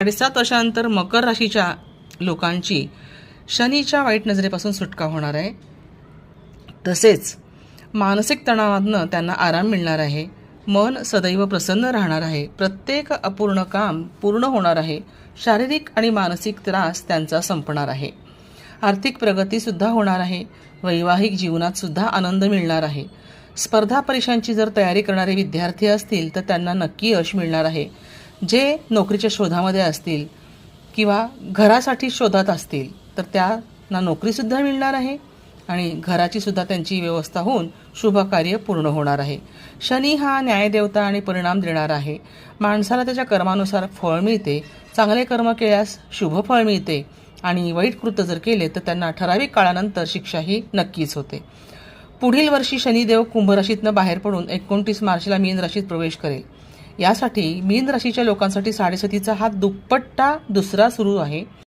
साडेसात वर्षानंतर मकर राशीच्या लोकांची शनीच्या वाईट नजरेपासून सुटका होणार आहे. तसेच मानसिक तणावातनं त्यांना आराम मिळणार आहे. मन सदैव प्रसन्न राहणार आहे. प्रत्येक अपूर्ण काम पूर्ण होणार आहे. शारीरिक आणि मानसिक त्रास त्यांचा संपणार आहे. आर्थिक प्रगतीसुद्धा होणार आहे. वैवाहिक जीवनातसुद्धा आनंद मिळणार आहे. स्पर्धा परीक्षांची जर तयारी करणारे विद्यार्थी असतील तर त्यांना नक्की यश मिळणार आहे. जे नोकरीच्या शोधामध्ये असतील किंवा घरासाठी शोधात असतील तर त्यांना नोकरीसुद्धा मिळणार आहे आणि घराची सुद्धा त्यांची व्यवस्था होऊन शुभ कार्य पूर्ण होणार आहे. शनी हा न्यायदेवता आणि परिणाम देणार आहे. माणसाला त्याच्या कर्मानुसार फळ मिळते चांगले कर्म केल्यास शुभ फळ मिळते आणि वाईट कृत्य जर केले तर त्यांना ठराविक काळानंतर शिक्षाही नक्कीच होते. पुढील वर्षी शनिदेव कुंभ राशीतनं बाहेर पडून एकोणतीस मार्चला मीन राशीत प्रवेश करेल. यासाठी मीन राशीच्या लोकांसाठी साडेसतीचा हा दुप्पट्टा दुसरा सुरू आहे.